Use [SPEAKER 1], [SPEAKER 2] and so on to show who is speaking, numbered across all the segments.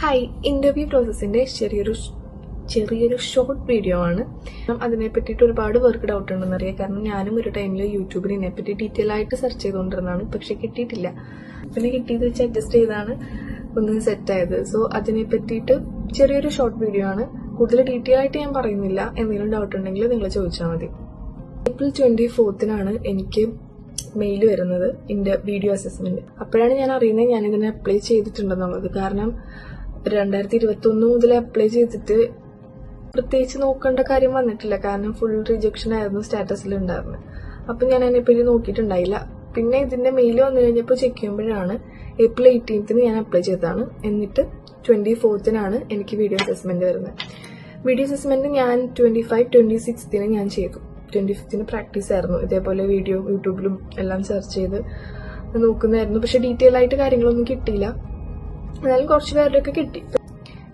[SPEAKER 1] Hi interview പ്രോസസ്സിന്റെ ചെറിയൊരു ചെറിയൊരു short video ആണ്. അതിനെ പറ്റിയിട്ട് ഒരുപാട് പേർക്ക് ഡൗട്ട് ഉണ്ടെന്ന് അറിയാം. കാരണം ഞാനും ഒരു ടൈമിൽ യൂട്യൂബിൽ ഇതിനെപ്പറ്റി ഡീറ്റെയിൽ ആയിട്ട് സെർച്ച് ചെയ്തുകൊണ്ടിരുന്നതാണ്. പക്ഷെ കിട്ടിയിട്ടില്ല. പിന്നെ കിട്ടിയത് വെച്ച് അഡ്ജസ്റ്റ് ചെയ്താണ് ഒന്ന് സെറ്റ് ആയത്. സോ അതിനെ പറ്റിയിട്ട് ചെറിയൊരു ഷോർട്ട് വീഡിയോ ആണ്. കൂടുതൽ ഡീറ്റെയിൽ ആയിട്ട് ഞാൻ പറയുന്നില്ല. എന്തെങ്കിലും ഡൗട്ട് ഉണ്ടെങ്കിൽ നിങ്ങൾ ചോദിച്ചാൽ മതി. ഏപ്രിൽ ട്വന്റി ഫോർത്തിനാണ് എനിക്ക് മെയിൽ വരുന്നത്. എന്റെ വീഡിയോ അസസ്മെന്റ് അപ്പോഴാണ് ഞാൻ അറിയുന്നത് ഞാൻ ഇതിനെ അപ്ലൈ ചെയ്തിട്ടുണ്ടെന്നുള്ളത്. കാരണം രണ്ടായിരത്തി ഇരുപത്തി ഒന്ന് മുതൽ അപ്ലൈ ചെയ്തിട്ട് പ്രത്യേകിച്ച് നോക്കേണ്ട കാര്യം വന്നിട്ടില്ല. കാരണം ഫുൾ റിജക്ഷൻ ആയിരുന്നു സ്റ്റാറ്റസിൽ ഉണ്ടായിരുന്നത് അപ്പൊ ഞാൻ അതിനെപ്പറ്റി നോക്കിയിട്ടുണ്ടായില്ല. പിന്നെ ഇതിന്റെ മെയിൽ വന്നു കഴിഞ്ഞപ്പോൾ ചെക്ക് ചെയ്യുമ്പോഴാണ് ഏപ്രിൽ എയ്റ്റീൻത്തിന് ഞാൻ അപ്ലൈ ചെയ്തതാണ്. എന്നിട്ട് ട്വന്റി ഫോർത്തിനാണ് എനിക്ക് വീഡിയോ അസസ്മെന്റ് വരുന്നത് വീഡിയോ അസസ്മെന്റ് ഞാൻ ട്വന്റി ഫൈവ് ട്വന്റി സിക്സ്തിന് ഞാൻ ചെയ്തു. ട്വന്റി ഫിഫ്തിന് പ്രാക്ടീസ് ആയിരുന്നു. ഇതേപോലെ വീഡിയോ യൂട്യൂബിലും എല്ലാം സെർച്ച് ചെയ്ത് നോക്കുന്നതായിരുന്നു പക്ഷെ ഡീറ്റെയിൽ ആയിട്ട് കാര്യങ്ങളൊന്നും കിട്ടിയില്ല. എന്നാലും കുറച്ച് പേരുടെയൊക്കെ കിട്ടി.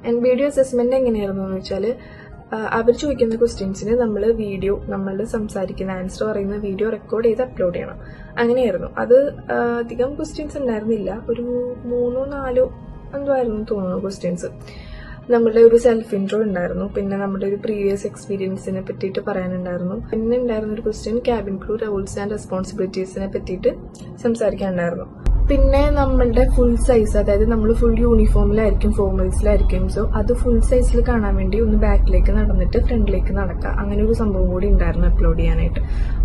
[SPEAKER 1] ആൻഡ് വീഡിയോ അസസ്മെന്റ് എങ്ങനെയായിരുന്നു എന്ന് വെച്ചാൽ അവർ ചോദിക്കുന്ന ക്വസ്റ്റ്യൻസിന് നമ്മൾ വീഡിയോ നമ്മൾ സംസാരിക്കുന്ന ആൻസർ പറയുന്ന വീഡിയോ റെക്കോർഡ് ചെയ്ത് അപ്ലോഡ് ചെയ്യണം. അങ്ങനെയായിരുന്നു. അത് അധികം ക്വസ്റ്റ്യൻസ് ഉണ്ടായിരുന്നില്ല. ഒരു മൂന്നോ നാലോ എന്തോ ആയിരുന്നു തോന്നുന്നു ക്വസ്റ്റ്യൻസ് നമ്മളുടെ ഒരു സെൽഫ് ഇൻട്രോ ഉണ്ടായിരുന്നു. പിന്നെ നമ്മുടെ ഒരു പ്രീവിയസ് എക്സ്പീരിയൻസിനെ പറ്റിയിട്ട് പറയാനുണ്ടായിരുന്നു. പിന്നെ ഉണ്ടായിരുന്ന ഒരു question cabin crew rules and റെസ്പോൺസിബിലിറ്റീസിനെ പറ്റിയിട്ട് സംസാരിക്കാനുണ്ടായിരുന്നു. പിന്നെ നമ്മളുടെ ഫുൾ സൈസ് അതായത് നമ്മൾ ഫുൾ യൂണിഫോമിലായിരിക്കും ഫോർമൽസിലായിരിക്കും സോ അത് ഫുൾ സൈസിൽ കാണാൻ വേണ്ടി ഒന്ന് ബാക്കിലേക്ക് നടന്നിട്ട് ഫ്രണ്ടിലേക്ക് നടക്കുക അങ്ങനെ ഒരു സംഭവം കൂടി ഉണ്ടായിരുന്നു അപ്ലോഡ് ചെയ്യാനായിട്ട്.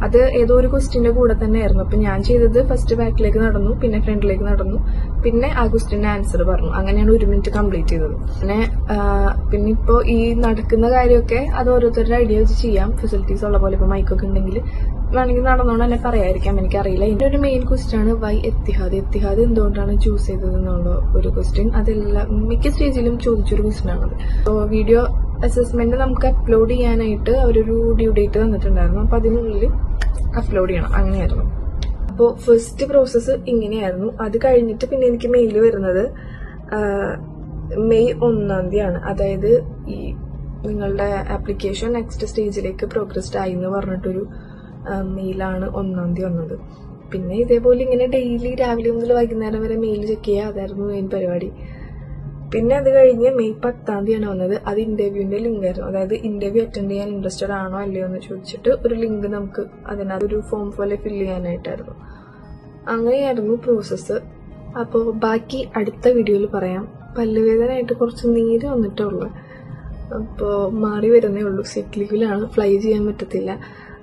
[SPEAKER 1] അത് ഏതോ ഒരു ക്വസ്റ്റിന്റെ കൂടെ തന്നെ ആയിരുന്നു അപ്പൊ ഞാൻ ചെയ്തത് ഫസ്റ്റ് ബാക്കിലേക്ക് നടന്നു പിന്നെ ഫ്രണ്ടിലേക്ക് നടന്നു പിന്നെ ആ ക്വസ്റ്റിന്റെ ആൻസർ പറഞ്ഞു. അങ്ങനെയാണ് ഒരു മിനിറ്റ് കംപ്ലീറ്റ് ചെയ്തത്. പിന്നെ പിന്നെ ഇപ്പോൾ ഈ നടക്കുന്ന കാര്യമൊക്കെ അത് ഓരോരുത്തരുടെ ഐഡിയ വെച്ച് ചെയ്യാം. ഫെസിലിറ്റീസ് ഉള്ള പോലെ ഇപ്പൊ മൈക്കൊക്കെ ഉണ്ടെങ്കിൽ വേണമെങ്കിൽ നടന്നോണ്ട് തന്നെ പറയായിരിക്കാം എനിക്കറിയില്ല. എന്റെ ഒരു മെയിൻ ക്വസ്റ്റ്യൻ ആണ് വൈ എത്തിഹാദ്? എത്തിഹാദ് എന്തുകൊണ്ടാണ് ചൂസ് ചെയ്തത് എന്നുള്ള ഒരു ക്വസ്റ്റ്യൻ അതെല്ലാം മിക്ക സ്റ്റേജിലും ചോദിച്ചൊരു ക്വസ്റ്റ്യൻ ആണത് വീഡിയോ അസസ്മെന്റ് നമുക്ക് അപ്ലോഡ് ചെയ്യാനായിട്ട് അവരൊരു ഡ്യൂ ഡേറ്റ് തന്നിട്ടുണ്ടായിരുന്നു. അപ്പൊ അതിനുള്ളിൽ അപ്ലോഡ് ചെയ്യണം. അങ്ങനെയായിരുന്നു. അപ്പോൾ ഫസ്റ്റ് പ്രോസസ്സ് ഇങ്ങനെയായിരുന്നു. അത് കഴിഞ്ഞിട്ട് പിന്നെ എനിക്ക് മെയിൽ വരുന്നത് മെയ് ഒന്നാം തീയതിയാണ്. അതായത് ഈ നിങ്ങളുടെ ആപ്ലിക്കേഷൻ നെക്സ്റ്റ് സ്റ്റേജിലേക്ക് പ്രോഗ്രസ്ഡ് ആയി എന്ന് പറഞ്ഞിട്ടൊരു മെയിലാണ് ഒന്നാം തീയതി വന്നത്. പിന്നെ ഇതേപോലെ ഇങ്ങനെ ഡെയിലി രാവിലെ മുതൽ വൈകുന്നേരം വരെ മെയിൽ ചെക്ക് ചെയ്യുക അതായിരുന്നു മെയിൻ പരിപാടി. പിന്നെ അത് കഴിഞ്ഞ് മെയ് പത്താം തീയതിയാണ് വന്നത്. അത് ഇന്റർവ്യൂവിന്റെ ലിങ്ക് ആയിരുന്നു. അതായത് ഇന്റർവ്യൂ അറ്റൻഡ് ചെയ്യാൻ ഇൻട്രസ്റ്റഡ് ആണോ അല്ലയോ എന്ന് ചോദിച്ചിട്ട് ഒരു ലിങ്ക് നമുക്ക് അതിനകത്ത് ഒരു ഫോം പോലെ ഫില്ല് ചെയ്യാനായിട്ടായിരുന്നു. അങ്ങനെയായിരുന്നു പ്രോസസ്സ് അപ്പോൾ ബാക്കി അടുത്ത വീഡിയോയിൽ പറയാം. പല്ലുവേദനയായിട്ട് കുറച്ച് നീര് വന്നിട്ടേ ഉള്ളൂ. അപ്പോൾ മാറി വരുന്നേ ഉള്ളൂ. സിക്ക് ലീവിലാണ് ഫ്ലൈ ചെയ്യാൻ പറ്റത്തില്ല.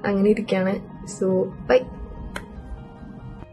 [SPEAKER 1] അങ്ങനെ ഇരിക്കുകയാണ് സോ ബൈ